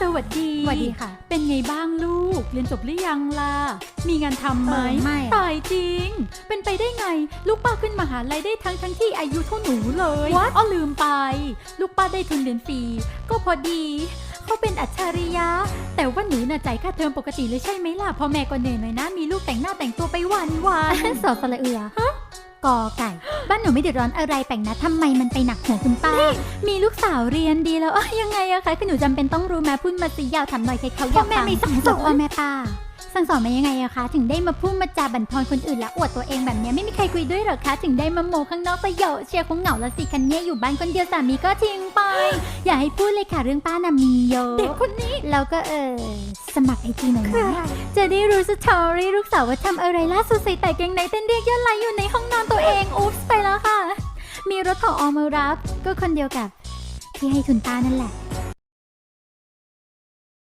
สวัสดีสวัสดีค่ะ เป็นไงบ้างลูก เรียนจบหรือยังล่ะ มีงานทำไหมเออไม่อะตายจริง เป็นไปได้ไง ลูกป้าขึ้นมหาลัยได้ทั้งทั้งที่อายุเท่าหนูเลยอ้อลืมไป ลูกป้าได้ทุนเรียนฟรี ก็พอดี เขาเป็นอัจฉริยะ แต่ว่าหนูน่ะจ่ายค่าเทอมปกติเลยใช่ไหมล่ะ พ่อแม่ก็เหนื่อยหน่อยนะ มีลูกแต่งหน้าแต่งตัวไปวันวัน สอสระเอือ กอไก่ บ้านหนูไม่เดือดร้อนอะไรแปลงนะทำไมมันไปหนักหัวคุณป้า มีลูกสาวเรียนดีแล้วอะยังไงอะคะคือหนูจำเป็นต้องรู้แม่พูดมาสิยาวถามหน่อยใครเขาอยากพ่อแม่ฟังไม่สั่งสอน พ่อแม่ป้า สั่งสอนมายังไงอะคะ ถึงได้มาพูดมาจาบั่นทอนคนอื่นและอวดตัวเองแบบเนี้ยไม่มีใครคุยด้วยเหรอคะ ถึงได้มาโมข้างนอกประโยชน์เชียร์คงเหงาละสิคันเนี้ยอยู่บ้านคนเดียวสามีก็ทิ้งไป อย่าให้พูดเลยค่ะเรื่องป้าน่ะมีเยอะเด็กคนนี้แล้วก็เออสมัครไอจีหน่อยคือนะ อะไรจะได้รู้สตอรี่ลูกสาวว่าทำอะไรล่าสุดใส่แต่เกงในเต้นเรียกยอดไลค์อยู่ในห้องนอนตัวเองอุ๊บไปแล้วค่ะ มีรถของออมมารับ ก็คนเดียวกับที่ให้ทุนตานั่นแหละ